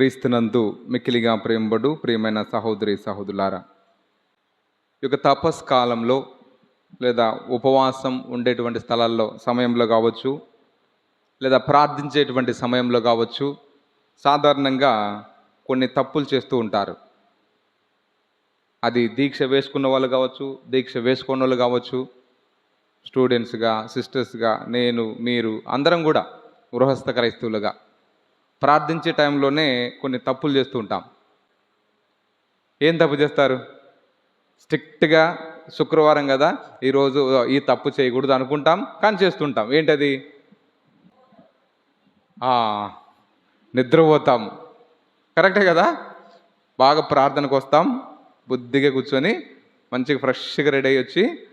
క్రీస్తునందు మిక్కిలిగా ప్రేమబడు ప్రియమైన సహోదరి సహోదరులారా ఈ యొక్క తపస్ కాలంలో లేదా ఉపవాసం ఉండేటువంటి స్థలాల్లో సమయంలో కావచ్చు లేదా ప్రార్థించేటువంటి సమయంలో కావచ్చు సాధారణంగా కొన్ని తప్పులు చేస్తూ ఉంటారు. అది దీక్ష వేసుకున్న వాళ్ళు కావచ్చు దీక్ష వేసుకున్న వాళ్ళు కావచ్చు స్టూడెంట్స్గా సిస్టర్స్గా నేను మీరు అందరం కూడా గృహస్థ క్రైస్తవులుగా ప్రార్థించే టైంలోనే కొన్ని తప్పులు చేస్తూ ఉంటాం. ఏం తప్పు చేస్తారు? స్ట్రిక్ట్గా శుక్రవారం కదా ఈరోజు ఈ తప్పు చేయకూడదు అనుకుంటాం కానీ చేస్తుంటాం. ఏంటది? నిద్రపోతాం. కరెక్టే కదా? బాగా ప్రార్థనకు వస్తాం బుద్ధిగా కూర్చొని మంచిగా ఫ్రెష్గా రెడీ అయ్యి వచ్చి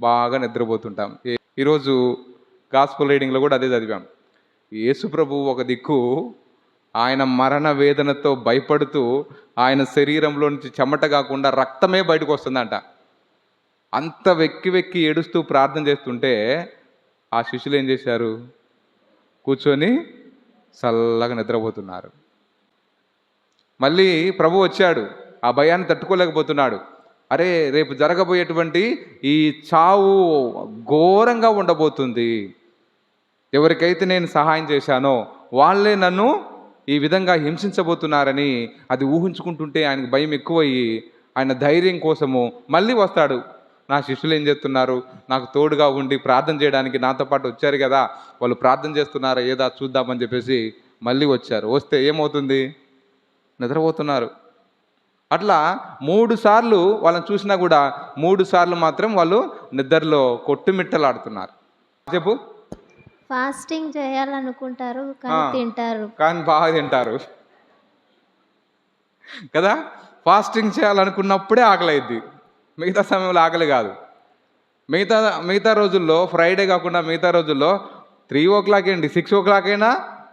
బాగా నిద్రపోతుంటాం. ఈరోజు గాస్పుల్ రీడింగ్లో కూడా అదే చదివాం. యేసు ప్రభు ఒక దిక్కు ఆయన మరణ వేదనతో భయపడుతూ ఆయన శరీరంలో నుంచి చెమట కాకుండా రక్తమే బయటకు వస్తుందంట. అంత వెక్కి వెక్కి ఏడుస్తూ ప్రార్థన చేస్తుంటే ఆ శిష్యులు ఏం చేశారు? కూర్చొని చల్లగా నిద్రపోతున్నారు. మళ్ళీ ప్రభు వచ్చాడు. ఆ భయాన్ని తట్టుకోలేకపోతున్నాడు. అరే రేపు జరగబోయేటువంటి ఈ చావు ఘోరంగా ఉండబోతుంది. ఎవరికైతే నేను సహాయం చేశానో వాళ్ళే నన్ను ఈ విధంగా హింసించబోతున్నారని అది ఊహించుకుంటుంటే ఆయనకు భయం ఎక్కువయ్యి ఆయన ధైర్యం కోసము మళ్ళీ వస్తాడు. నా శిష్యులు ఏం చేస్తున్నారు? నాకు తోడుగా ఉండి ప్రార్థన చేయడానికి నాతో పాటు వచ్చారు కదా. వాళ్ళు ప్రార్థన చేస్తున్నారా? ఏదా? చూద్దామని చెప్పేసి మళ్ళీ వచ్చారు. వస్తే ఏమవుతుంది? నిద్రపోతున్నారు. అట్లా మూడు సార్లు వాళ్ళని చూసినా కూడా మూడు సార్లు మాత్రం వాళ్ళు నిద్రలో కొట్టుమిట్టలాడుతున్నారు. చెప్పు. ఫాస్టింగ్ చేయాలనుకుంటారు కానీ. తింటారు. కానీ బాగా తింటారు. కదా? ఫాస్టింగ్ చేయాలనుకున్నప్పుడే ఆకలి అయింది మిగతా సమయంలో ఆకలి కాదు. మిగతా మిగతా రోజుల్లో ఫ్రైడే కాకుండా మిగతా రోజుల్లో త్రీ ఓ క్లాక్ ఏంటి? సిక్స్ ఓ క్లాక్ అయినా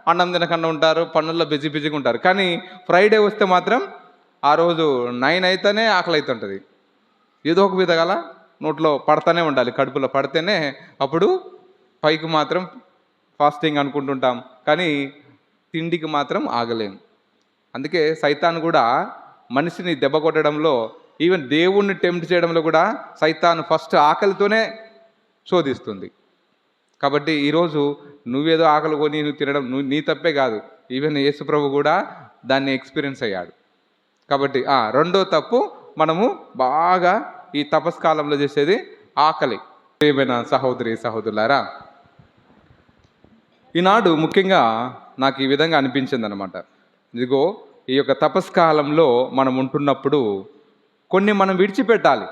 అన్నం తినకుండా ఉంటారు పనుల్లో బిజీ బిజీగా ఉంటారు. కానీ ఫ్రైడే వస్తే మాత్రం ఆ రోజు నైన్ అయితేనే ఆకలి అవుతుంటుంది ఏదో ఒక విధగల నోట్లో పడతానే ఉండాలి. కడుపులో పడితేనే అప్పుడు పైకి మాత్రం ఫాస్టింగ్ అనుకుంటుంటాం కానీ తిండికి మాత్రం ఆగలేం. అందుకే సైతాన్ కూడా మనిషిని దెబ్బ కొట్టడంలో ఈవెన్ దేవుణ్ణి టెంప్ట్ చేయడంలో కూడా సైతాన్ ఫస్ట్ ఆకలితోనే శోధిస్తుంది. కాబట్టి ఈరోజు నువ్వేదో ఆకలి కొని నువ్వు తినడం నువ్వు నీ తప్పే కాదు. ఈవెన్ యేసుప్రభు కూడా దాన్ని ఎక్స్పీరియన్స్ అయ్యాడు. కాబట్టి రెండో తప్పు మనము బాగా ఈ తపస్కాలంలో చేసేది ఆకలి. ఏమైనా సహోదరి సహోదరులారా ఈనాడు ముఖ్యంగా నాకు ఈ విధంగా అనిపించింది అనమాట ఇదిగో ఈ యొక్క తపస్కాలంలో మనం ఉంటున్నప్పుడు కొన్ని మనం విడిచిపెట్టాలి.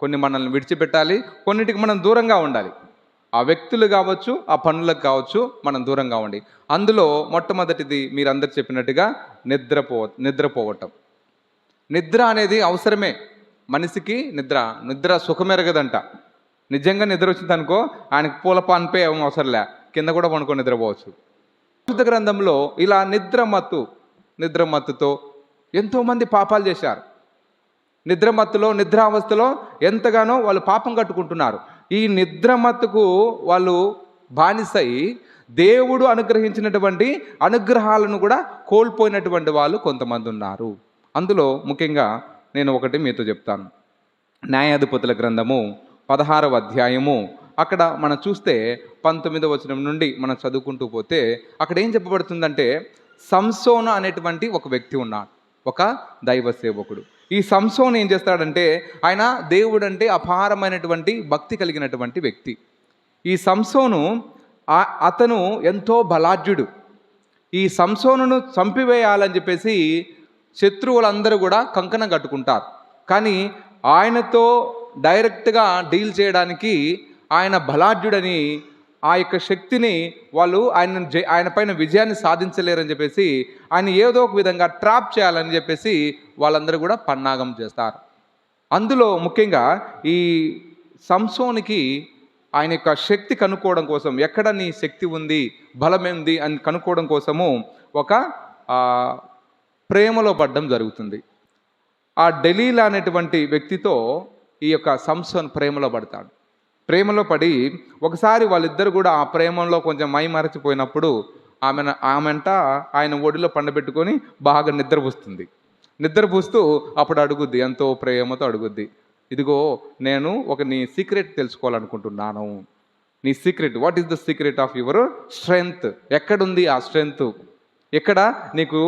కొన్ని మనల్ని విడిచిపెట్టాలి కొన్నిటికి మనం దూరంగా ఉండాలి. ఆ వ్యక్తులు కావచ్చు ఆ పనులకు కావచ్చు మనం దూరంగా ఉండి. అందులో మొట్టమొదటిది మీరందరు చెప్పినట్టుగా నిద్రపో నిద్రపోవటం. నిద్ర అనేది అవసరమే. మనిషికి నిద్ర నిద్ర సుఖమెరగదంట నిజంగా నిద్ర వచ్చిందనుకో ఆయనకు పూల పాన్పే ఏం అవసరం లే కింద కూడా పనుకొని నిద్రపోవచ్చు. పరిశుద్ధ గ్రంథంలో ఇలా నిద్ర మత్తు నిద్ర మత్తుతో ఎంతోమంది పాపాలు చేశారు. నిద్రమత్తులో నిద్రావస్థలో ఎంతగానో వాళ్ళు పాపం కట్టుకుంటున్నారు. ఈ నిద్రమత్తుకు వాళ్ళు బానిసై దేవుడు అనుగ్రహించినటువంటి అనుగ్రహాలను కూడా కోల్పోయినటువంటి వాళ్ళు కొంతమంది ఉన్నారు. అందులో ముఖ్యంగా నేను ఒకటి మీతో చెప్తాను. న్యాయాధిపతుల గ్రంథము పదహారవ అధ్యాయము అక్కడ మనం చూస్తే పంతొమ్మిదవ వచనం నుండి మనం చదువుకుంటూ పోతే అక్కడ ఏం చెప్పబడుతుందంటే సంసోన అనేటువంటి ఒక వ్యక్తి ఉన్నాడు ఒక దైవ సేవకుడు. ఈ సంసోన్ ఏం చేస్తాడంటే ఆయన దేవుడు అంటే అపారమైనటువంటి భక్తి కలిగినటువంటి వ్యక్తి. ఈ సంసోను అతను ఎంతో బలాఢ్యుడు. ఈ సంసోనును చంపివేయాలని చెప్పేసి శత్రువులందరూ కూడా కంకణం కట్టుకుంటారు. కానీ ఆయనతో డైరెక్ట్గా డీల్ చేయడానికి ఆయన బలాఢ్యుడని ఆ యొక్క శక్తిని వాళ్ళు ఆయన ఆయన పైన విజయాన్ని సాధించలేరని చెప్పేసి ఆయన ఏదో ఒక విధంగా ట్రాప్ చేయాలని చెప్పేసి వాళ్ళందరూ కూడా పన్నాగం చేస్తారు. అందులో ముఖ్యంగా ఈ సంసోనికి ఆయన యొక్క శక్తి కనుక్కోవడం కోసం ఎక్కడ నీ శక్తి ఉంది బలమేంది అని కనుక్కోవడం కోసము ఒక ప్రేమలో పడడం జరుగుతుంది. ఆ డెలీలా అనేటువంటి వ్యక్తితో ఈ యొక్క సంసోన్ ప్రేమలో పడతాడు. ప్రేమలో పడి ఒకసారి వాళ్ళిద్దరు కూడా ఆ ప్రేమలో కొంచెం మై మరచిపోయినప్పుడు ఆమె ఆమెంట ఆయన ఒడిలో పండబెట్టుకొని బాగా నిద్రపూస్తుంది నిద్రపూస్తూ అప్పుడు అడుగుద్ది ఎంతో ప్రేమతో అడుగుద్ది ఇదిగో నేను ఒక నీ సీక్రెట్ తెలుసుకోవాలనుకుంటున్నాను. నీ secret what is the secret of your strength ఎక్కడుంది ఆ స్ట్రెంగ్త్ ఎక్కడ? నీకు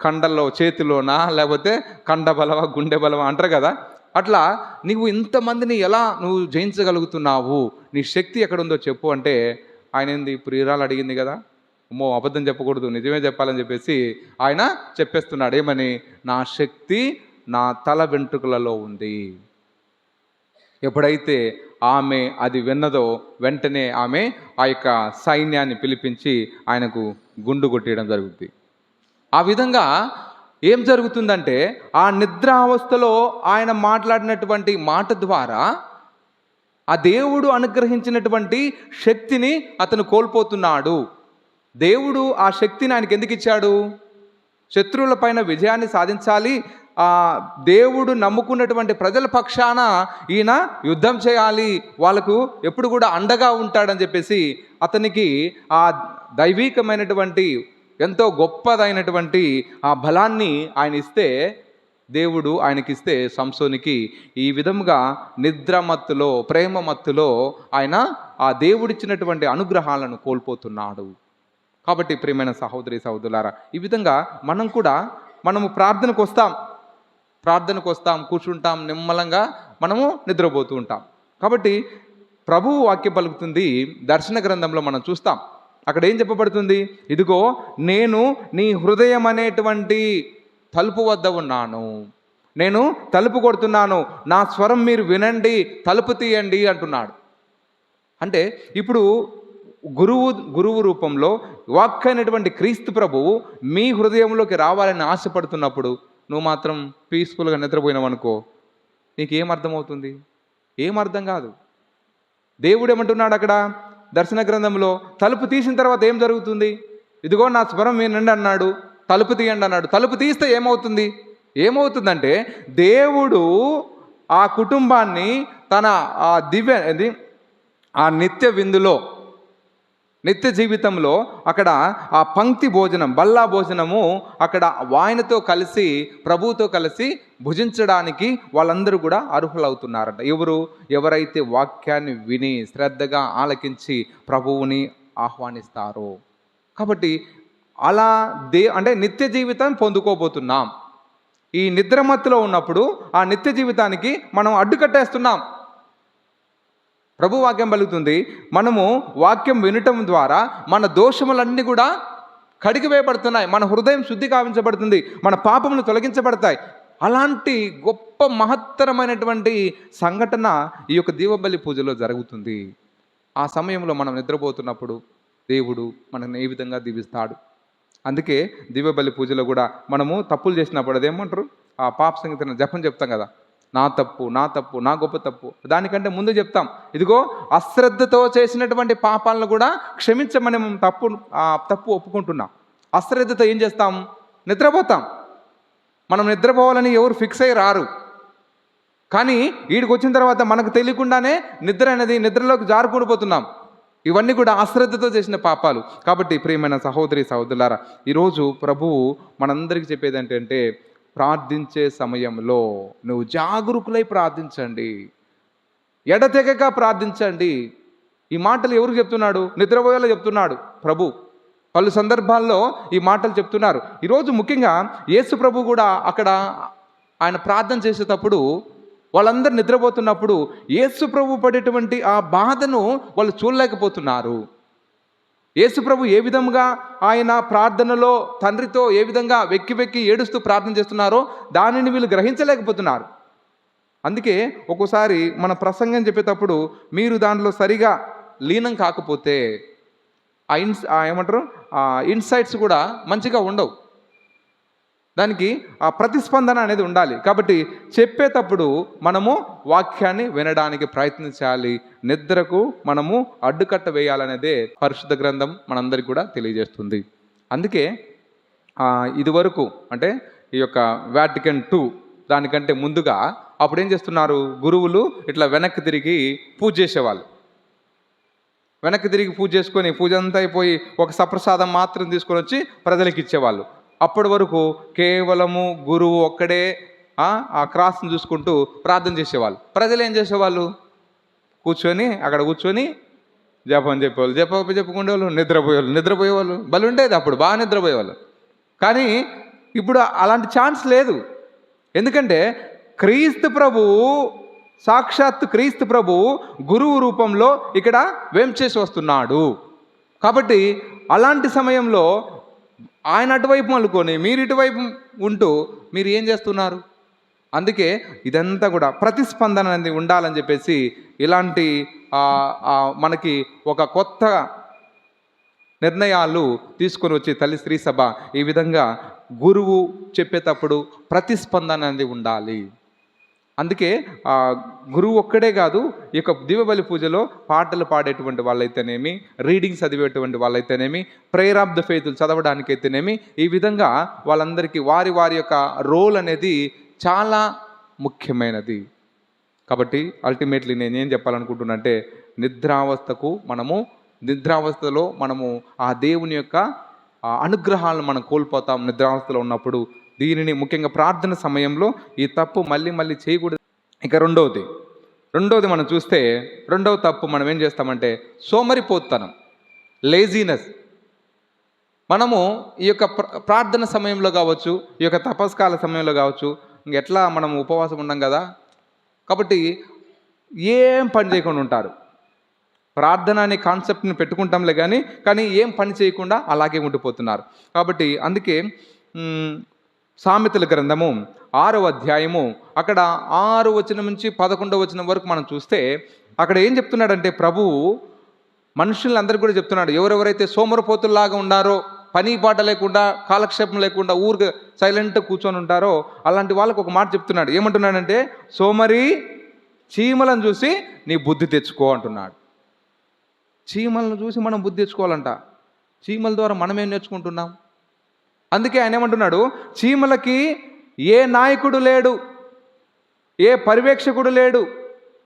కండల్లో చేతిలోనా? లేకపోతే కండ బలవా గుండె బలవా అంటారు కదా అట్లా నువ్వు ఇంతమందిని ఎలా నువ్వు జయించగలుగుతున్నావు? నీ శక్తి ఎక్కడుందో చెప్పు అంటే ఆయన ఏంది? ప్రియురాలు అడిగింది కదా. అమ్మో అబద్ధం చెప్పకూడదు. నిజమే చెప్పాలని చెప్పేసి ఆయన చెప్పేస్తున్నాడు. ఏమని? నా శక్తి నా తల వెంట్రుకలలో ఉంది. ఎప్పుడైతే ఆమె అది విన్నదో వెంటనే ఆమె ఆ యొక్క సైన్యాన్ని పిలిపించి ఆయనకు గుండు కొట్టేయడం జరుగుతుంది ఆ విధంగా ఏం జరుగుతుందంటే ఆ నిద్రావస్థలో ఆయన మాట్లాడినటువంటి మాట ద్వారా ఆ దేవుడు అనుగ్రహించినటువంటి శక్తిని అతను కోల్పోతున్నాడు. దేవుడు ఆ శక్తిని ఆయనకి ఎందుకు ఇచ్చాడు? శత్రువుల పైన విజయాన్ని సాధించాలి. ఆ దేవుడు నమ్ముకున్నటువంటి ప్రజల పక్షాన ఈయన యుద్ధం చేయాలి. వాళ్ళకు ఎప్పుడు కూడా అండగా ఉంటాడని చెప్పేసి అతనికి ఆ దైవీకమైనటువంటి ఎంతో గొప్పదైనటువంటి ఆ బలాన్ని ఆయన ఇస్తే దేవుడు ఆయనకిస్తే సంసోనికి ఈ విధముగా నిద్రమత్తులో ప్రేమ మత్తులో ఆయన ఆ దేవుడిచ్చినటువంటి అనుగ్రహాలను కోల్పోతున్నాడు. కాబట్టి ప్రియమైన సహోదరి సహోదరులారా ఈ విధంగా మనం కూడా మనము ప్రార్థనకు వస్తాం. ప్రార్థనకు వస్తాం కూర్చుంటాం నిమ్మలంగా మనము నిద్రపోతూ ఉంటాం. కాబట్టి ప్రభువు వాక్యం పలుకుతుంది దర్శన గ్రంథంలో మనం చూస్తాం. అక్కడ ఏం చెప్పబడుతుంది? ఇదిగో నేను నీ హృదయం అనేటువంటి తలుపు వద్ద ఉన్నాను. నేను తలుపు కొడుతున్నాను. నా స్వరం మీరు వినండి తలుపు తీయండి అంటున్నాడు. అంటే ఇప్పుడు గురువు గురువు రూపంలో వాక్ అయినటువంటి క్రీస్తు ప్రభువు మీ హృదయంలోకి రావాలని ఆశపడుతున్నప్పుడు నువ్వు మాత్రం పీస్ఫుల్గా నిద్రపోయినావు అనుకో నీకేం అర్థమవుతుంది? ఏం అర్థం కాదు. దేవుడు ఏమంటున్నాడు అక్కడ? దర్శన గ్రంథంలో తలుపు తీసిన తర్వాత ఏం జరుగుతుంది? ఇదిగో నా స్వరం వినండి అన్నాడు. తలుపు తీయండి అన్నాడు. తలుపు తీస్తే ఏమవుతుంది? ఏమవుతుందంటే దేవుడు ఆ కుటుంబాన్ని తన ఆ దివ్య ఆ నిత్య విందులో నిత్య జీవితంలో అక్కడ ఆ పంక్తి భోజనం బల్లా భోజనము అక్కడ వాయనతో కలిసి ప్రభువుతో కలిసి భుజించడానికి వాళ్ళందరూ కూడా అర్హులవుతున్నారంట. ఎవరు? ఎవరైతే వాక్యాన్ని విని శ్రద్ధగా ఆలకించి ప్రభువుని ఆహ్వానిస్తారో. కాబట్టి అలా దే అంటే నిత్య జీవితం పొందుకోబోతున్నాం. ఈ నిద్రమత్తులో ఉన్నప్పుడు ఆ నిత్య జీవితానికి మనం అడ్డుకట్టేస్తున్నాం. ప్రభు వాక్యం పలుకుతుంది. మనము వాక్యం వినటం ద్వారా మన దోషములన్నీ కూడా కడిగివేయబడుతున్నాయి మన హృదయం శుద్ధి కావించబడుతుంది. మన పాపములు తొలగించబడతాయి. అలాంటి గొప్ప మహత్తరమైనటువంటి సంఘటన ఈ యొక్క దీపబలి పూజలో జరుగుతుంది. ఆ సమయంలో మనం నిద్రపోతున్నప్పుడు దేవుడు మనల్ని ఏ విధంగా దీవిస్తాడు? అందుకే దీపబలి పూజలో కూడా మనము తప్పులు చేసినప్పుడు అదేమంటారు? ఆ పాప సంగీతం జపం చెప్తాం కదా. నా తప్పు నా తప్పు నా గొప్ప తప్పు. దానికంటే ముందు చెప్తాం. ఇదిగో అశ్రద్ధతో చేసినటువంటి పాపాలను కూడా క్షమించమని మనం తప్పు తప్పు ఒప్పుకుంటున్నాం. అశ్రద్ధతో ఏం చేస్తాం? నిద్రపోతాం. మనం నిద్రపోవాలని ఎవరు ఫిక్స్ అయ్యి రారు. కానీ వీడికి వచ్చిన తర్వాత మనకు తెలియకుండానే నిద్ర అనేది నిద్రలోకి జారుకూడిపోతున్నాం ఇవన్నీ కూడా అశ్రద్ధతో చేసిన పాపాలు. కాబట్టి ప్రియమైన సహోదరి సహోదరులారా ఈరోజు ప్రభువు మనందరికీ చెప్పేది ఏంటంటే ప్రార్థించే సమయంలో నువ్వు జాగరూకులై ప్రార్థించండి. ఎడతెగక ప్రార్థించండి. ఈ మాటలు ఎవరు చెప్తున్నాడు? నిద్రపోయేలా చెప్తున్నాడు ప్రభు. పలు సందర్భాల్లో ఈ మాటలు చెప్తున్నారు. ఈరోజు ముఖ్యంగా యేసు ప్రభు కూడా అక్కడ ఆయన ప్రార్థన చేసేటప్పుడు వాళ్ళందరూ నిద్రపోతున్నప్పుడు యేసు ప్రభు పడేటువంటి ఆ బాధను వాళ్ళు చూడలేకపోతున్నారు. యేసుప్రభు ఏ విధంగా ఆయన ప్రార్థనలో తండ్రితో ఏ విధంగా వెక్కి వెక్కి ఏడుస్తూ ప్రార్థన చేస్తున్నారో దానిని వీళ్ళు గ్రహించలేకపోతున్నారు. అందుకే ఒక్కోసారి మన ప్రసంగం చెప్పేటప్పుడు మీరు దాంట్లో సరిగా లీనం కాకపోతే ఆ ఇన్స్ ఆ ఏమంటారు? ఆ ఇన్సైట్స్ కూడా మంచిగా ఉండవు. దానికి ఆ ప్రతిస్పందన అనేది ఉండాలి. కాబట్టి చెప్పేటప్పుడు మనము వాక్యాన్ని వినడానికి ప్రయత్నించాలి. నిద్రకు మనము అడ్డుకట్ట వేయాలనేదే పరిశుద్ధ గ్రంథం మనందరికి కూడా తెలియజేస్తుంది. అందుకే ఇదివరకు అంటే ఈ యొక్క వ్యాటికన్ టూ దానికంటే ముందుగా అప్పుడు ఏం చేస్తున్నారు? గురువులు ఇట్లా వెనక్కి తిరిగి పూజ చేసేవాళ్ళు. వెనక్కి తిరిగి పూజ చేసుకొని పూజ అంతా అయిపోయి ఒక సప్రసాదం మాత్రం తీసుకొని వచ్చి ప్రజలకు ఇచ్చేవాళ్ళు. అప్పటి వరకు కేవలము గురువు ఒక్కడే ఆ, క్రాస్ని చూసుకుంటూ ప్రార్థన చేసేవాళ్ళు. ప్రజలు ఏం చేసేవాళ్ళు? కూర్చొని అక్కడ కూర్చొని జపం చెప్పేవాళ్ళు. జప చెప్పుకునేవాళ్ళు నిద్రపోయేవాళ్ళు. నిద్రపోయేవాళ్ళు. బలి ఉండేది అప్పుడు బాగా నిద్రపోయేవాళ్ళు. కానీ ఇప్పుడు అలాంటి ఛాన్స్ లేదు. ఎందుకంటే క్రీస్తు ప్రభువు సాక్షాత్తు క్రీస్తు ప్రభువు గురువు రూపంలో ఇక్కడ వేం చేసి వస్తున్నాడు? కాబట్టి అలాంటి సమయంలో ఆయన అటువైపు మలుకొని మీరు ఇటువైపు ఉంటూ మీరు ఏం చేస్తున్నారు? అందుకే ఇదంతా కూడా ప్రతిస్పందన అనేది ఉండాలని చెప్పేసి ఇలాంటి మనకి ఒక కొత్త నిర్ణయాలు తీసుకొని వచ్చి తల్లి స్త్రీ సభ ఈ విధంగా గురువు చెప్పేటప్పుడు ప్రతిస్పందన అనేది ఉండాలి. అందుకే ఆ గురువు ఒక్కడే కాదు ఈ యొక్క దివబలి పూజలో పాటలు పాడేటువంటి వాళ్ళైతేనేమి రీడింగ్ చదివేటువంటి వాళ్ళైతేనేమి ప్రేయర్ ఆఫ్ ద ఫెయితులు చదవడానికైతేనేమి ఈ విధంగా వాళ్ళందరికీ వారి వారి యొక్క రోల్ అనేది చాలా ముఖ్యమైనది. కాబట్టి అల్టిమేట్లీ నేను ఏం చెప్పాలనుకుంటున్నంటే నిద్రావస్థకు మనము నిద్రావస్థలో మనము ఆ దేవుని యొక్క అనుగ్రహాలను మనం కోల్పోతాం. నిద్రావస్థలో ఉన్నప్పుడు దీనిని ముఖ్యంగా ప్రార్థన సమయంలో ఈ తప్పు మళ్ళీ మళ్ళీ చేయకూడదు. ఇక రెండవది రెండవది మనం చూస్తే రెండవ తప్పు మనం ఏం చేస్తామంటే సోమరిపోతనం లేజీనెస్ మనము ఈ యొక్క ప్ర- ప్రార్థన సమయంలో కావచ్చు ఈ యొక్క తపస్కాల సమయంలో కావచ్చు ఇంక ఎట్లా మనం ఉపవాసం ఉండం కదా? కాబట్టి ఏం పని చేయకుండా ఉంటారు. ప్రార్థన అనే కాన్సెప్ట్ని పెట్టుకుంటాంలే కానీ కానీ ఏం పని చేయకుండా అలాగే ఉండిపోతున్నారు. కాబట్టి అందుకే సామెతల గ్రంథము ఆరో అధ్యాయము. అక్కడ ఆరు వచనం నుంచి పదకొండవ వచనం వరకు మనం చూస్తే అక్కడ ఏం చెప్తున్నాడంటే ప్రభువు మనుషులందరూ కూడా చెప్తున్నాడు ఎవరెవరైతే సోమరపోతుల్లాగా ఉన్నారో పని పాట లేకుండా కాలక్షేపం లేకుండా ఊరికి సైలెంట్గా కూర్చొని ఉంటారో అలాంటి వాళ్ళకు ఒక మాట చెప్తున్నాడు. ఏమంటున్నాడంటే సోమరి చీమలను చూసి నీ బుద్ధి తెచ్చుకో అంటున్నాడు. చీమలను చూసి మనం బుద్ధి తెచ్చుకోవాలంట. చీమల ద్వారా మనం ఏం నేర్చుకుంటున్నాం? అందుకే ఆయన ఏమంటున్నాడు? చీమలకి ఏ నాయకుడు లేడు ఏ పర్యవేక్షకుడు లేడు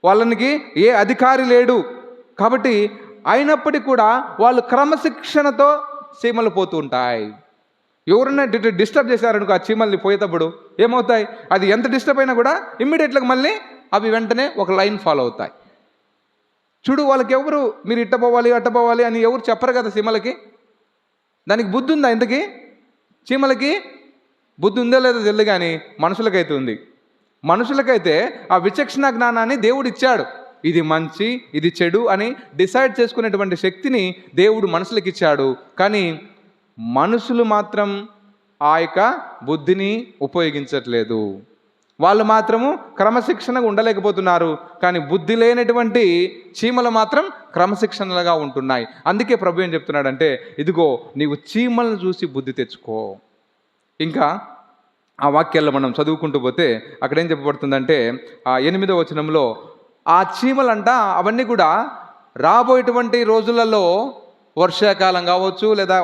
వాళ్ళనికి ఏ అధికారి లేడు. కాబట్టి అయినప్పటికీ కూడా వాళ్ళు క్రమశిక్షణతో చీమలు పోతూ ఉంటాయి. ఎవరన్నా డిస్టర్బ్ చేశారనుకో ఆ చీమల్ని పోయేటప్పుడు ఏమవుతాయి? అది ఎంత డిస్టర్బ్ అయినా కూడా ఇమ్మీడియట్గా మళ్ళీ అవి వెంటనే ఒక లైన్ ఫాలో అవుతాయి. చూడు వాళ్ళకి ఎవరు మీరు ఇట్ట పోవాలి అట్ట పోవాలి అని ఎవరు చెప్పరు కదా సీమలకి దానికి బుద్ధి ఉందా ఇంతకీ? చీమలకి బుద్ధి ఉందో లేదో తెలియదు కానీ మనుషులకైతే ఉంది. మనుషులకైతే ఆ విచక్షణ జ్ఞానాన్ని దేవుడు ఇచ్చాడు ఇది మంచి ఇది చెడు అని డిసైడ్ చేసుకునేటువంటి శక్తిని దేవుడు మనుషులకు ఇచ్చాడు కానీ మనుషులు మాత్రం ఆ యొక్క బుద్ధిని ఉపయోగించట్లేదు. వాళ్ళు మాత్రము క్రమశిక్షణగా ఉండలేకపోతున్నారు. కానీ బుద్ధి లేనటువంటి చీమలు మాత్రం క్రమశిక్షణలుగా ఉంటున్నాయి. అందుకే ప్రభు ఏం చెప్తున్నాడంటే ఇదిగో నీవు చీమలను చూసి బుద్ధి తెచ్చుకో. ఇంకా ఆ వాక్యాల్లో మనం చదువుకుంటూ పోతే అక్కడ ఏం చెప్పబడుతుందంటే ఆ ఎనిమిదో వచనంలో ఆ చీమలంట అవన్నీ కూడా రాబోయేటువంటి రోజులలో వర్షాకాలం కావచ్చు లేదా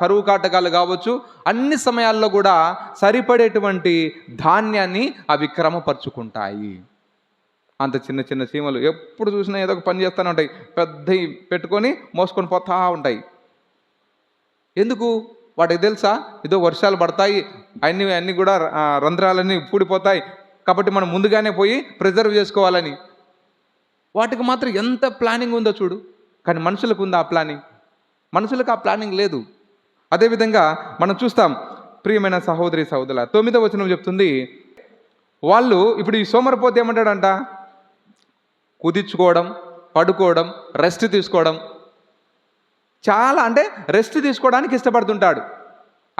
కరువు కాటకాలు కావచ్చు అన్ని సమయాల్లో కూడా సరిపడేటువంటి ధాన్యాన్ని అవి క్రమపరుచుకుంటాయి. అంత చిన్న చిన్న చీమలు ఎప్పుడు చూసినా ఏదో ఒక పని చేస్తూనే ఉంటాయి. పెద్ద పెట్టుకొని మోసుకొని పోతా ఉంటాయి. ఎందుకు? వాటికి తెలుసా? ఏదో వర్షాలు పడతాయి అన్ని అన్ని కూడా రంధ్రాలన్నీ పూడిపోతాయి. కాబట్టి మనం ముందుగానే పోయి ప్రిజర్వ్ చేసుకోవాలని. వాటికి మాత్రం ఎంత ప్లానింగ్ ఉందో చూడు. కానీ మనుషులకు ఉందా ఆ ప్లానింగ్? మనుషులకు ఆ ప్లానింగ్ లేదు. అదేవిధంగా మనం చూస్తాం ప్రియమైన సహోదరి సహోదరుల తొమ్మిదో వచనం చెప్తుంది వాళ్ళు ఇప్పుడు ఈ సోమరపోతే ఏమంటాడంట? కుదిర్చుకోవడం పడుకోవడం రెస్ట్ తీసుకోవడం. చాలా అంటే రెస్ట్ తీసుకోవడానికి ఇష్టపడుతుంటాడు.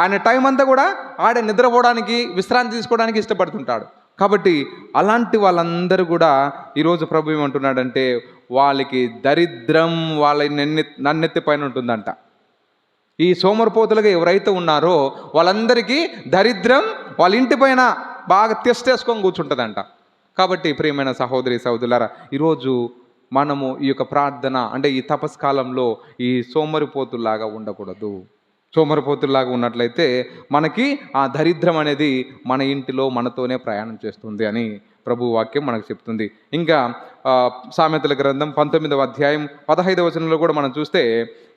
ఆయన టైం అంతా కూడా ఆడ నిద్రపోవడానికి విశ్రాంతి తీసుకోవడానికి ఇష్టపడుతుంటాడు. కాబట్టి అలాంటి వాళ్ళందరూ కూడా ఈరోజు ప్రభు ఏమంటున్నాడంటే వాళ్ళకి దరిద్రం వాళ్ళ నెన్నె నన్నెత్తి పైన ఉంటుందంట. ఈ సోమరిపోతులుగా ఎవరైతే ఉన్నారో వాళ్ళందరికీ దరిద్రం వాళ్ళ ఇంటి పైన బాగా తెస్టేసుకొని కూర్చుంటుందంట. కాబట్టి ప్రియమైన సహోదరి సహోదరులారా ఈరోజు మనము ఈ యొక్క ప్రార్థన అంటే ఈ తపస్కాలంలో ఈ సోమరిపోతుల్లాగా ఉండకూడదు. సోమరిపోతుల్లాగా ఉన్నట్లయితే మనకి ఆ దరిద్రం అనేది మన ఇంటిలో మనతోనే ప్రయాణం చేస్తుంది అని ప్రభు వాక్యం మనకు చెప్తుంది. ఇంకా సామెతల గ్రంథం పంతొమ్మిదవ అధ్యాయం పదహైదవ వచనంలో కూడా మనం చూస్తే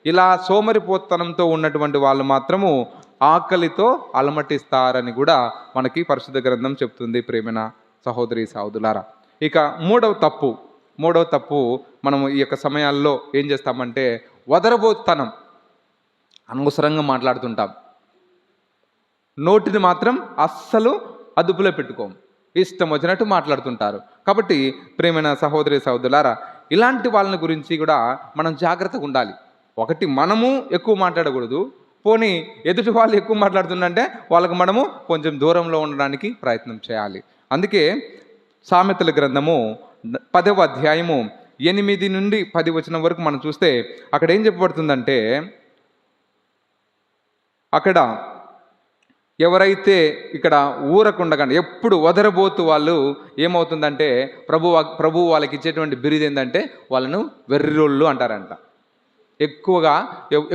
ఇలా సోమరిపోతనంతో ఉన్నటువంటి వాళ్ళు మాత్రము ఆకలితో అలమటిస్తారని కూడా మనకి పరిశుద్ధ గ్రంథం చెప్తుంది ప్రేమిన సహోదరి సహోదరులారా. ఇక మూడవ తప్పు మూడవ తప్పు మనం ఈ యొక్క సమయాల్లో ఏం చేస్తామంటే వదరబోతనం. అనవసరంగా మాట్లాడుతుంటాం. నోటిని మాత్రం అస్సలు అదుపులో పెట్టుకోము ఇష్టం వచ్చినట్టు మాట్లాడుతుంటారు. కాబట్టి ప్రేమైన సహోదరి సహోదరులారా ఇలాంటి వాళ్ళని గురించి కూడా మనం జాగ్రత్తగా ఉండాలి. ఒకటి మనము ఎక్కువ మాట్లాడకూడదు. పోనీ ఎదుటి వాళ్ళు ఎక్కువ మాట్లాడుతుందంటే వాళ్ళకి మనము కొంచెం దూరంలో ఉండడానికి ప్రయత్నం చేయాలి. అందుకే సామెతల గ్రంథము పదవ అధ్యాయము ఎనిమిది నుండి పది వచ్చిన వరకు మనం చూస్తే అక్కడ ఏం చెప్పబడుతుందంటే అక్కడ ఎవరైతే ఇక్కడ ఊరకుండగా ఎప్పుడు వదరబోతు వాళ్ళు ఏమవుతుందంటే ప్రభు ప్రభు వాళ్ళకి ఇచ్చేటువంటి బిరుదు ఏంటంటే వాళ్ళను వెర్రిరోళ్ళు అంటారంట. ఎక్కువగా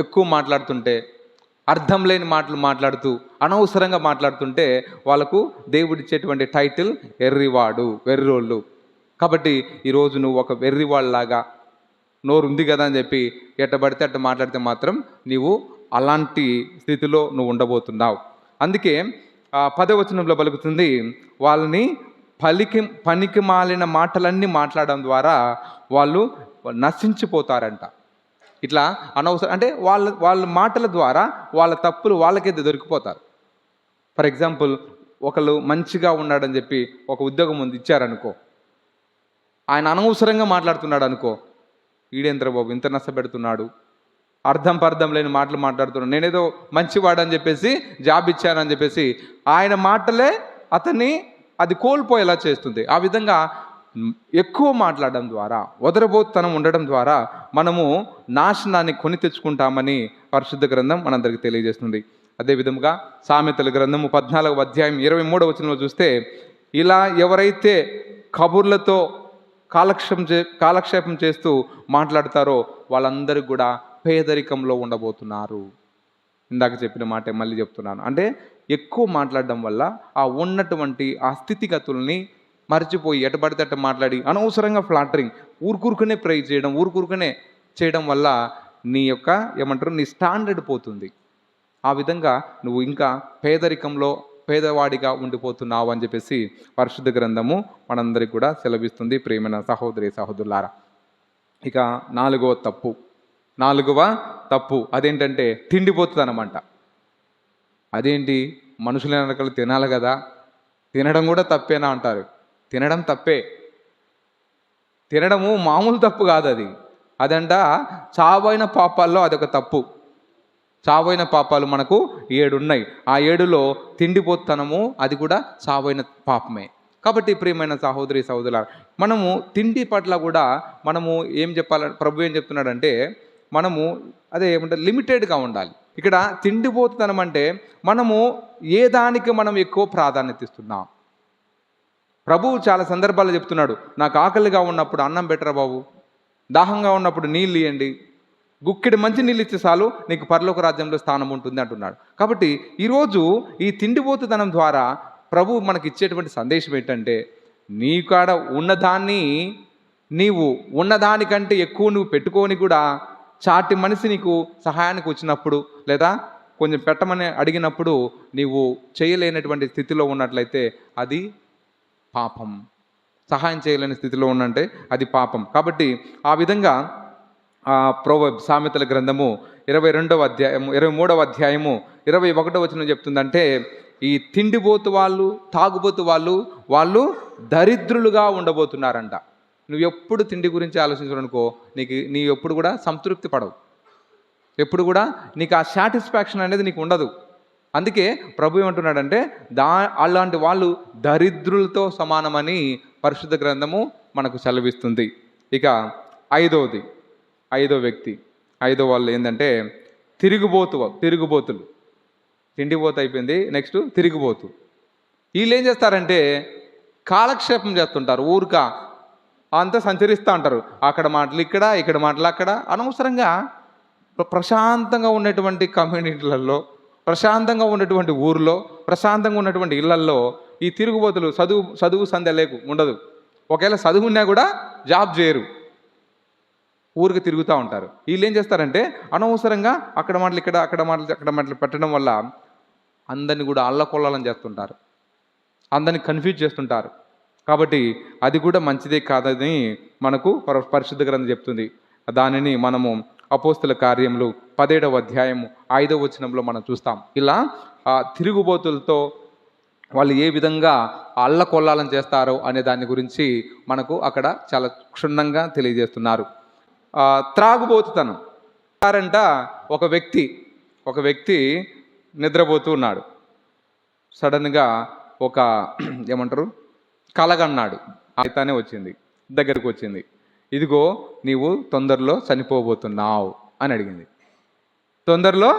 ఎక్కువ మాట్లాడుతుంటే అర్థం లేని మాటలు మాట్లాడుతూ అనవసరంగా మాట్లాడుతుంటే వాళ్ళకు దేవుడిచ్చేటువంటి టైటిల్ ఎర్రివాడు వెర్రిరోళ్ళు. కాబట్టి ఈరోజు నువ్వు ఒక వెర్రివాళ్ళలాగా నోరు ఉంది కదా అని చెప్పి ఎట్టబడితే అట్ట మాట్లాడితే మాత్రం నీవు అలాంటి స్థితిలో నువ్వు ఉండబోతున్నావు. అందుకే ఆ పదవచనంలో పలుకుతుంది వాళ్ళని పలికి పనికి మాలిన మాటలన్నీ మాట్లాడడం ద్వారా వాళ్ళు నశించిపోతారంట. ఇట్లా అనవసరం అంటే వాళ్ళ వాళ్ళ మాటల ద్వారా వాళ్ళ తప్పులు వాళ్ళకే దొరికిపోతారు. ఫర్ ఎగ్జాంపుల్ ఒకళ్ళు మంచిగా ఉన్నాడని చెప్పి ఒక ఉద్యోగం ముందు ఇచ్చారనుకో ఆయన అనవసరంగా మాట్లాడుతున్నాడు అనుకో ఈడేంద్ర బాబు ఇంత నష్టపెడుతున్నాడు అర్థం పర్థం లేని మాటలు మాట్లాడుతున్నాడు. నేనేదో మంచివాడని చెప్పేసి జాబ్ ఇచ్చానని చెప్పేసి ఆయన మాటలే అతన్ని అది కోల్పోయేలా చేస్తుంది. ఆ విధంగా ఎక్కువ మాట్లాడడం ద్వారా వదరబోతనం ఉండడం ద్వారా మనము నాశనాన్ని కొని తెచ్చుకుంటామని పరిశుద్ధ గ్రంథం మనందరికీ తెలియజేస్తుంది. అదేవిధముగా సామెతల గ్రంథము పద్నాలుగు అధ్యాయం ఇరవై మూడవ వచనంలో చూస్తే ఇలా ఎవరైతే కబుర్లతో కాలక్షేపం చే కాలక్షేపం చేస్తూ మాట్లాడతారో వాళ్ళందరికీ కూడా పేదరికంలో ఉండబోతున్నారు. ఇందాక చెప్పిన మాట మళ్ళీ చెప్తున్నాను. అంటే ఎక్కువ మాట్లాడడం వల్ల ఆ ఉన్నటువంటి ఆ స్థితిగతుల్ని మర్చిపోయి ఎటబడితే అట్ట మాట్లాడి అనవసరంగా ఫ్లాటరింగ్ ఊరుకూరుకునే ప్రై చేయడం ఊరుకూరుకునే చేయడం వల్ల నీ యొక్క ఏమంటారు నీ స్టాండర్డ్ పోతుంది. ఆ విధంగా నువ్వు ఇంకా పేదరికంలో పేదవాడిగా ఉండిపోతున్నావు అని చెప్పేసి పరిశుద్ధ గ్రంథము మనందరికి కూడా సెలవిస్తుంది. ప్రేమైన సహోదరి సహోదరులారా ఇక నాలుగవ తప్పు. నాలుగవ తప్పు అదేంటంటే తిండిపోతుందన్నమాట. అదేంటి? మనుషులైన రకాలు తినాలి కదా. తినడం కూడా తప్పేనా అంటారు. తినడం తప్పే. తినడము మామూలు తప్పు కాదు అది. అదంట చావైన పాపాల్లో అదొక తప్పు. చావైన పాపాలు మనకు ఏడు ఉన్నాయి ఆ ఏడులో తిండిపోతనము అది కూడా చావైన పాపమే. కాబట్టి ప్రియమైన సహోదరి సహోదరు మనము తిండి పట్ల కూడా మనము ఏం చెప్పాల ప్రభు ఏం చెప్తున్నాడంటే మనము అదే ఏమంటే లిమిటెడ్గా ఉండాలి. ఇక్కడ తిండిపోతుతనం అంటే మనము ఏ దానికి మనం ఎక్కువ ప్రాధాన్యత ఇస్తున్నాం? ప్రభువు చాలా సందర్భాల్లో చెప్తున్నాడు నాకు ఆకలిగా ఉన్నప్పుడు అన్నం బెటర్ బాబు? దాహంగా ఉన్నప్పుడు నీళ్ళు ఇవ్వండి గుక్కిడి మంచి నీళ్ళు ఇచ్చే చాలు నీకు పరలోక రాజ్యంలో స్థానం ఉంటుంది అంటున్నాడు. కాబట్టి ఈరోజు ఈ తిండిపోతుతనం ద్వారా ప్రభు మనకి ఇచ్చేటువంటి సందేశం ఏంటంటే నీ కాడ ఉన్నదాన్ని నీవు ఉన్నదానికంటే ఎక్కువ నువ్వు పెట్టుకొని కూడా చాటి మనిషి నీకు సహాయానికి వచ్చినప్పుడు లేదా కొంచెం పెట్టమని అడిగినప్పుడు నీవు చేయలేనటువంటి స్థితిలో ఉన్నట్లయితే అది పాపం. సహాయం చేయలేని స్థితిలో ఉన్నంటే అది పాపం. కాబట్టి ఆ విధంగా ఆ సామెతల గ్రంథము ఇరవై రెండవ అధ్యాయము ఇరవై మూడవ అధ్యాయము ఇరవై ఒకటో వచనం చెప్తుందంటే ఈ తిండిపోతు వాళ్ళు తాగుబోతు వాళ్ళు వాళ్ళు దరిద్రులుగా ఉండబోతున్నారంట. నువ్వు ఎప్పుడు తిండి గురించి ఆలోచించాలనుకో నీకు నీ ఎప్పుడు కూడా సంతృప్తి పడవు. ఎప్పుడు కూడా నీకు ఆ సాటిస్ఫాక్షన్ అనేది నీకు ఉండదు. అందుకే ప్రభు ఏమంటున్నాడంటే దా అలాంటి వాళ్ళు దరిద్రులతో సమానమని పరిశుద్ధ గ్రంథము మనకు సెలవిస్తుంది. ఇక ఐదవది ఐదో వ్యక్తి ఐదో వాళ్ళు ఏంటంటే తిరుగుబోతు తిరుగుబోతులు తిండిపోతు అయిపోయింది నెక్స్ట్ తిరిగిపోతు. వీళ్ళు ఏం చేస్తారంటే కాలక్షేపం చేస్తుంటారు ఊరిక అంతా సంచరిస్తూ ఉంటారు అక్కడ మాటలు ఇక్కడ ఇక్కడ మాటలు అక్కడ. అనవసరంగా ప్రశాంతంగా ఉన్నటువంటి కమ్యూనిటీలలో ప్రశాంతంగా ఉన్నటువంటి ఊర్లో ప్రశాంతంగా ఉన్నటువంటి ఇళ్ళల్లో ఈ తిరుగుబోతులు చదువు చదువు సంధ్య లేకు ఉండదు. ఒకవేళ చదువు ఉన్నా కూడా జాబ్ చేయరు. ఊరికి తిరుగుతూ ఉంటారు. వీళ్ళు ఏం చేస్తారంటే అనవసరంగా అక్కడ మాటలు ఇక్కడ అక్కడ మాటలు అక్కడ మాటలు పెట్టడం వల్ల అందరిని కూడా అల్లకొల్లాలని చేస్తుంటారు. అందరిని కన్ఫ్యూజ్ చేస్తుంటారు. కాబట్టి అది కూడా మంచిదే కాదని మనకు పరిశుద్ధ గ్రంథం చెప్తుంది. దానిని మనము అపోస్తుల కార్యములు పదేడవ అధ్యాయము ఐదవ వచనంలో మనం చూస్తాం. ఇలా తిరుగుబోతులతో వాళ్ళు ఏ విధంగా అల్లకొల్లాలని చేస్తారో అనే దాని గురించి మనకు అక్కడ చాలా క్షుణ్ణంగా తెలియజేస్తున్నారు. త్రాగుబోతుతనం. అంట ఒక వ్యక్తి ఒక వ్యక్తి నిద్రపోతూ ఉన్నాడు. సడన్గా ఒక ఏమంటారు? కలగన్నాడు. అయితేనే వచ్చింది. దగ్గరకు వచ్చింది. ఇదిగో నీవు తొందరలో చనిపోబోతున్నావు అని అడిగింది. తొందరలో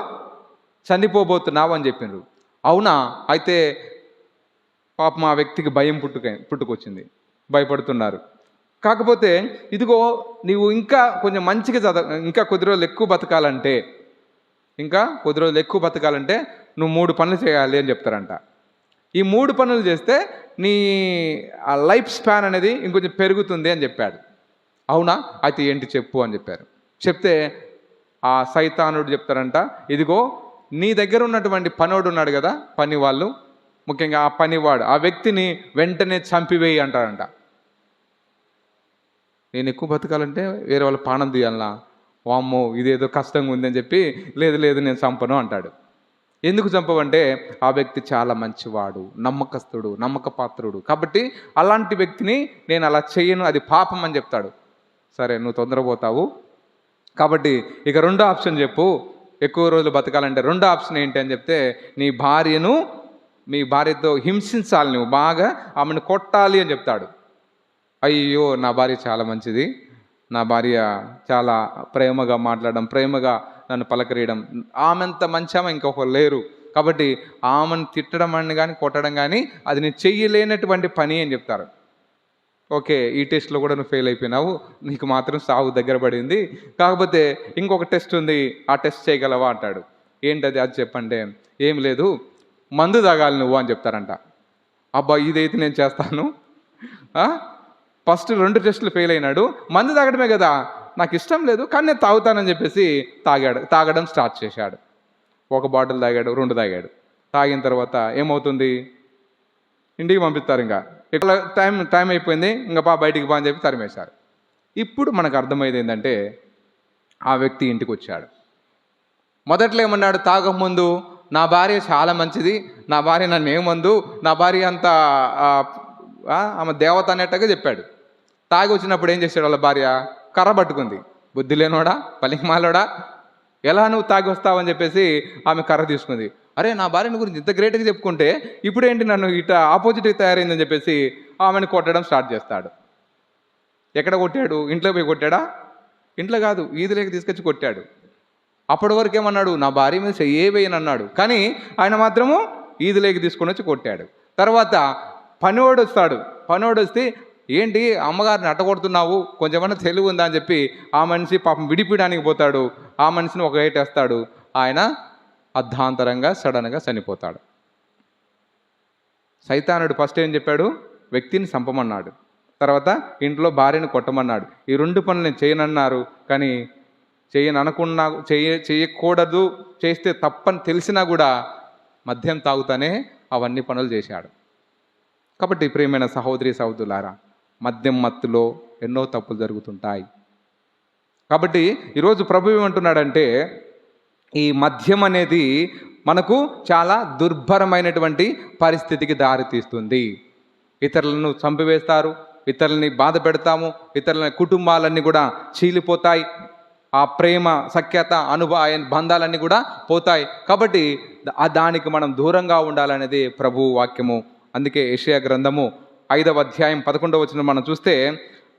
చనిపోబోతున్నావు అని చెప్పిండ్రు. అవునా? అయితే పాపం ఆ వ్యక్తికి భయం పుట్టుక పుట్టుకొచ్చింది. భయపడుతున్నారు. కాకపోతే ఇదిగో నీవు ఇంకా కొంచెం మంచిగా చదవ ఇంకా కొద్ది రోజులు ఎక్కువ బతకాలంటే ఇంకా కొద్ది రోజులు ఎక్కువ బతకాలంటే నువ్వు మూడు పనులు చేయాలి అని చెప్తారంట. ఈ మూడు పనులు చేస్తే నీ ఆ లైఫ్ స్పాన్ అనేది ఇంకొంచెం పెరుగుతుంది అని చెప్పాడు. అవునా? అయితే ఏంటి చెప్పు అని చెప్పారు. చెప్తే ఆ సైతానుడు చెప్తారంట ఇదిగో నీ దగ్గర ఉన్నటువంటి పనోడు ఉన్నాడు కదా పని వాళ్ళు ముఖ్యంగా ఆ పనివాడు ఆ వ్యక్తిని వెంటనే చంపివేయి అంటారంట నేను ఎక్కువ బతకాలంటే వేరే వాళ్ళ పానం తీయాలనా? వామ్మో ఇదేదో కష్టంగా ఉందని చెప్పి లేదు లేదు నేను చంపను అంటాడు. ఎందుకు చంపవంటే ఆ వ్యక్తి చాలా మంచివాడు నమ్మకస్తుడు నమ్మకపాత్రుడు. కాబట్టి అలాంటి వ్యక్తిని నేను అలా చేయను అది పాపం అని చెప్తాడు. సరే నువ్వు తొందరపోతావు కాబట్టి ఇక రెండో ఆప్షన్ చెప్పు. ఎక్కువ రోజులు బతకాలంటే రెండో ఆప్షన్ ఏంటి అని చెప్తే నీ భార్యను మీ భార్యతో హింసించాలి నువ్వు బాగా ఆమెను కొట్టాలి అని చెప్తాడు. అయ్యో నా భార్య చాలా మంచిది. నా భార్య చాలా ప్రేమగా మాట్లాడడం ప్రేమగా నన్ను పలకరియడం. ఆమెంత మంచి ఆమె ఇంకొకరు లేరు. కాబట్టి ఆమెను తిట్టడం అని కానీ కొట్టడం కానీ అది నేను చెయ్యలేనటువంటి పని అని చెప్తారు. ఓకే ఈ టెస్ట్లో కూడా నువ్వు ఫెయిల్ అయిపోయినావు. నీకు మాత్రం సాగు దగ్గర పడింది. కాకపోతే ఇంకొక టెస్ట్ ఉంది. ఆ టెస్ట్ చేయగలవా అంటాడు. ఏంటది? అది చెప్పంటే ఏం లేదు. మందు తాగాలి నువ్వు అని చెప్తారంట. అబ్బా ఇదైతే నేను చేస్తాను. ఫస్ట్ రెండు టెస్టులు ఫెయిల్ అయినాడు. మందు తాగడమే కదా. నాకు ఇష్టం లేదు కానీ నేను తాగుతానని చెప్పేసి తాగాడు. తాగడం స్టార్ట్ చేశాడు. ఒక బాటిల్ తాగాడు రెండు తాగాడు. తాగిన తర్వాత ఏమవుతుంది? ఇంటికి పంపిస్తారు ఇంకా. ఇక్కడ టైం టైం అయిపోయింది. ఇంకా బా బయటికి బా అని చెప్పి తరిమేశారు. ఇప్పుడు మనకు అర్థమైంది ఏంటంటే ఆ వ్యక్తి ఇంటికి వచ్చాడు. మొదట్లో ఏమన్నాడు? తాగకముందు నా భార్య చాలా మంచిది. నా భార్య నన్ను ఏమందు నా భార్య అంత ఆమె దేవత అనేట్టుగా చెప్పాడు. తాగి వచ్చినప్పుడు ఏం చేశాడు వాళ్ళ భార్య? కర్ర పట్టుకుంది. బుద్ధి లేనోడా? పలికిమాలోడా? ఎలా నువ్వు తాగి వస్తావని చెప్పేసి ఆమె కర్ర తీసుకుంది. అరే నా భార్యని గురించి ఇంత గ్రేట్గా చెప్పుకుంటే ఇప్పుడు ఏంటి నన్ను ఇట ఆపోజిట్గా తయారైందని చెప్పేసి ఆమెను కొట్టడం స్టార్ట్ చేస్తాడు. ఎక్కడ కొట్టాడు? ఇంట్లో పోయి కొట్టాడా? ఇంట్లో కాదు వీధిలోకి తీసుకొచ్చి కొట్టాడు. అప్పటి వరకు ఏమన్నాడు? నా భార్య మీద చెయ్యే వేయను అన్నాడు. కానీ ఆయన మాత్రము ఈదిలోకి తీసుకొని వచ్చి కొట్టాడు. తర్వాత పనివాడు వస్తాడు. పనివాడు వస్తే ఏంటి అమ్మగారిని అట్టగొడుతున్నావు? కొంచెమన్నా తెలివి ఉందా అని చెప్పి ఆ మనిషి పాపం విడిపియడానికి పోతాడు. ఆ మనిషిని ఒక ఏటేస్తాడు ఆయన అర్ధాంతరంగా సడన్గా చనిపోతాడు. సైతానుడు ఫస్ట్ ఏం చెప్పాడు? వ్యక్తిని చంపమన్నాడు. తర్వాత ఇంట్లో భార్యను కొట్టమన్నాడు. ఈ రెండు పనులు నేను చేయనన్నారు. కానీ చేయను అనుకున్నా చేయ చేయకూడదు చేస్తే తప్పని తెలిసినా కూడా మద్యం తాగుతానే అవన్నీ పనులు చేశాడు. కాబట్టి ప్రియమైన సహోదరి సహోదరులారా మద్యం మత్తులో ఎన్నో తప్పులు జరుగుతుంటాయి. కాబట్టి ఈరోజు ప్రభు ఏమంటున్నాడంటే ఈ మద్యం అనేది మనకు చాలా దుర్భరమైనటువంటి పరిస్థితికి దారితీస్తుంది. ఇతరులను చంపివేస్తారు ఇతరులని బాధ పెడతాము ఇతరుల కుటుంబాలన్నీ కూడా చీలిపోతాయి ఆ ప్రేమ సఖ్యత అనుభవ బంధాలన్నీ కూడా పోతాయి. కాబట్టి దానికి మనం దూరంగా ఉండాలనేది ప్రభు వాక్యము. అందుకే ఏషియా గ్రంథము ఐదవ అధ్యాయం పదకొండవ వచ్చిన మనం చూస్తే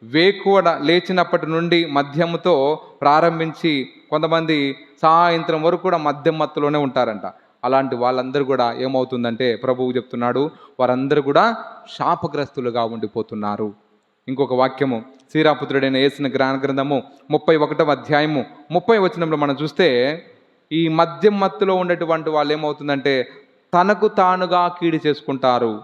వేకువడ లేచినప్పటి నుండి మద్యముతో ప్రారంభించి కొంతమంది సాయంత్రం వరకు కూడా మద్యం మత్తులోనే ఉంటారంట. అలాంటి వాళ్ళందరూ కూడా ఏమవుతుందంటే ప్రభువు చెప్తున్నాడు వారందరూ కూడా శాపగ్రస్తులుగా ఉండిపోతున్నారు. ఇంకొక వాక్యము శ్రీరాపుత్రుడైన వేసిన గ్రాన గ్రంథము ముప్పై ఒకటవ అధ్యాయము ముప్పై వచనంలో మనం చూస్తే ఈ మద్యం మత్తులో ఉండేటువంటి వాళ్ళు ఏమవుతుందంటే తనకు తానుగా కీడి చేసుకుంటారు.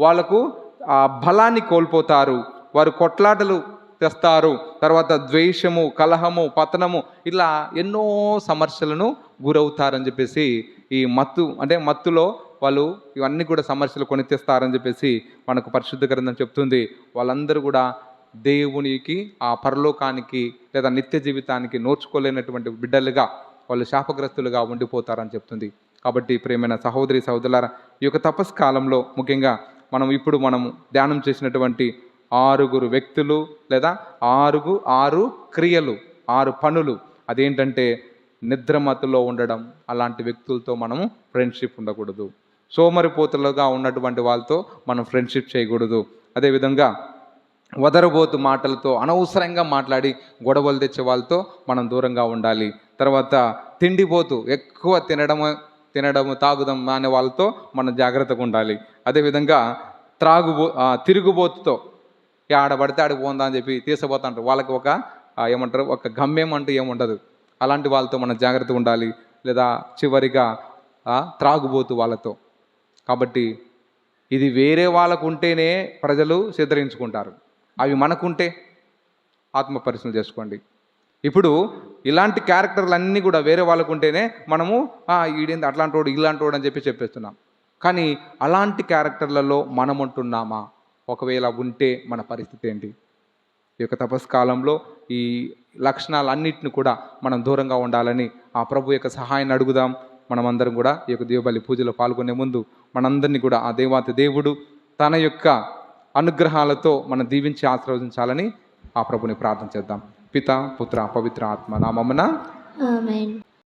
వాళ్ళకు ఆ బలాన్ని కోల్పోతారు. వారు కొట్లాటలు తెస్తారు. తర్వాత ద్వేషము కలహము పతనము ఇలా ఎన్నో సమస్యలను గురవుతారని చెప్పేసి ఈ మత్తు అంటే మత్తులో వాళ్ళు ఇవన్నీ కూడా సమస్యలు కొని తెస్తారని చెప్పేసి మనకు పరిశుద్ధ గ్రంథం చెప్తుంది. వాళ్ళందరూ కూడా దేవునికి ఆ పరలోకానికి లేదా నిత్య జీవితానికి నోర్చుకోలేనటువంటి బిడ్డలుగా వాళ్ళు శాపగ్రస్తులుగా ఉండిపోతారని చెప్తుంది. కాబట్టి ప్రేమైన సహోదరి సహోదరులారా ఈ యొక్క తపస్కాలంలో ముఖ్యంగా మనం ఇప్పుడు మనము ధ్యానం చేసినటువంటి ఆరుగురు వ్యక్తులు లేదా ఆరుగు ఆరు క్రియలు ఆరు పనులు అదేంటంటే నిద్రమత్తులో ఉండడం అలాంటి వ్యక్తులతో మనము ఫ్రెండ్షిప్ ఉండకూడదు. సోమరిపోతులుగా ఉన్నటువంటి వాళ్ళతో మనం ఫ్రెండ్షిప్ చేయకూడదు. అదేవిధంగా వదరబోతు మాటలతో అనవసరంగా మాట్లాడి గొడవలు తెచ్చే వాళ్ళతో మనం దూరంగా ఉండాలి. తర్వాత తిండిపోతూ ఎక్కువ తినడం తినడము తాగుదాం అనే వాళ్ళతో మనం జాగ్రత్తగా ఉండాలి. అదేవిధంగా త్రాగుబో తిరుగుబోతుతో ఆడబడితే ఆడికి పోందా అని చెప్పి తీసుకుపోతుంటారు వాళ్ళకి ఒక ఏమంటారు ఒక గమ్యం అంటూ ఏముండదు. అలాంటి వాళ్ళతో మనం జాగ్రత్తగా ఉండాలి. లేదా చివరిగా త్రాగుబోతు వాళ్ళతో. కాబట్టి ఇది వేరే వాళ్ళకు ఉంటేనే ప్రజలు సిద్ధరించుకుంటారు. అవి మనకుంటే ఆత్మ పరిశీలన చేసుకోండి. ఇప్పుడు ఇలాంటి క్యారెక్టర్లు అన్నీ కూడా వేరే వాళ్ళకు ఉంటేనే మనము ఈడేంది అట్లాంటి వాడు ఇలాంటి వాడు అని చెప్పి చెప్పేస్తున్నాం. కానీ అలాంటి క్యారెక్టర్లలో మనం ఉంటున్నామా ఒకవేళ ఉంటే మన పరిస్థితి ఏంటి? ఈ యొక్క తపస్కాలంలో ఈ లక్షణాలన్నింటిని కూడా మనం దూరంగా ఉండాలని ఆ ప్రభు యొక్క సహాయాన్ని అడుగుదాం. మనమందరం కూడా ఈ యొక్క దేవబలి పూజలో పాల్గొనే ముందు మనందరినీ కూడా ఆ దేవాతి దేవుడు తన యొక్క అనుగ్రహాలతో మనం దీవించి ఆశీర్వదించాలని ఆ ప్రభుని ప్రార్థన చేద్దాం. పిత పుత్ర పవిత్ర ఆత్మ నామమున ఆమెన్.